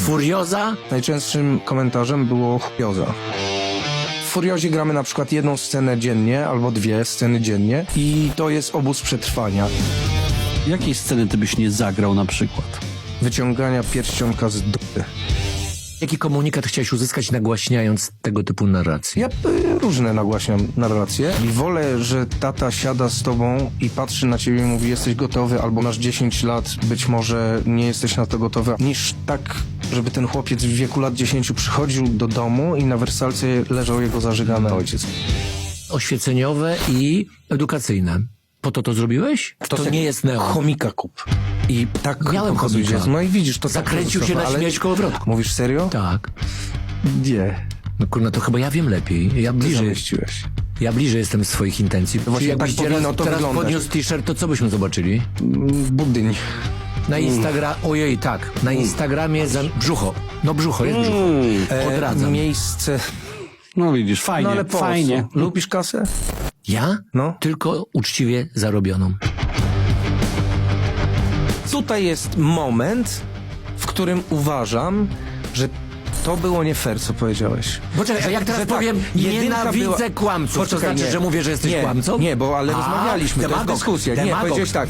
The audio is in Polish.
Furioza? Najczęstszym komentarzem było chujoza. W Furiozie gramy na przykład jedną scenę dziennie albo dwie sceny dziennie i to jest obóz przetrwania. Jakiej sceny ty byś nie zagrał na przykład? Wyciągania pierścionka z dupy. Jaki komunikat chciałeś uzyskać nagłaśniając tego typu narracje? Ja y, różne nagłaśniam narracje i wolę, że tata siada z tobą i patrzy na ciebie i mówi jesteś gotowy albo masz 10 lat, być może nie jesteś na to gotowy, niż tak, żeby ten chłopiec w wieku lat 10 przychodził do domu i na wersalce leżał jego zażygany ojciec. Oświeceniowe i edukacyjne. Po to to zrobiłeś? To, tak nie jest neo. Chomika kup. I tak Miałem chomika. No i widzisz, to tak Zakręcił się na śmierć kołowrotku. Mówisz serio? Tak. Nie. No kurna, to chyba ja wiem lepiej. Ja bliżej, zamieściłeś. ja bliżej jestem swoich intencji. właśnie jakbyś tak teraz, powinno to teraz wyglądać. podniósł t-shirt, to co byśmy zobaczyli? Mm, Budyń. Na Instagram, ojej, tak. Na Instagramie za... brzucho. No brzucho, jest brzucho. E, Odradzam. Miejsce. No widzisz, fajnie, No ale po fajnie. co? Lubisz kasę? Ja? No. Tylko uczciwie zarobioną. Tutaj jest moment, w którym uważam, że to było nie fair, co powiedziałeś. Poczekaj, a jak teraz Że tak, powiem, jedynka nienawidzę była- kłamców, to Poczekaj, znaczy, nie. że mówię, że jesteś nie, kłamcą? Nie, bo ale A, rozmawialiśmy, to jest demagog, dyskusja. Nie, demagog. powiedziałeś tak,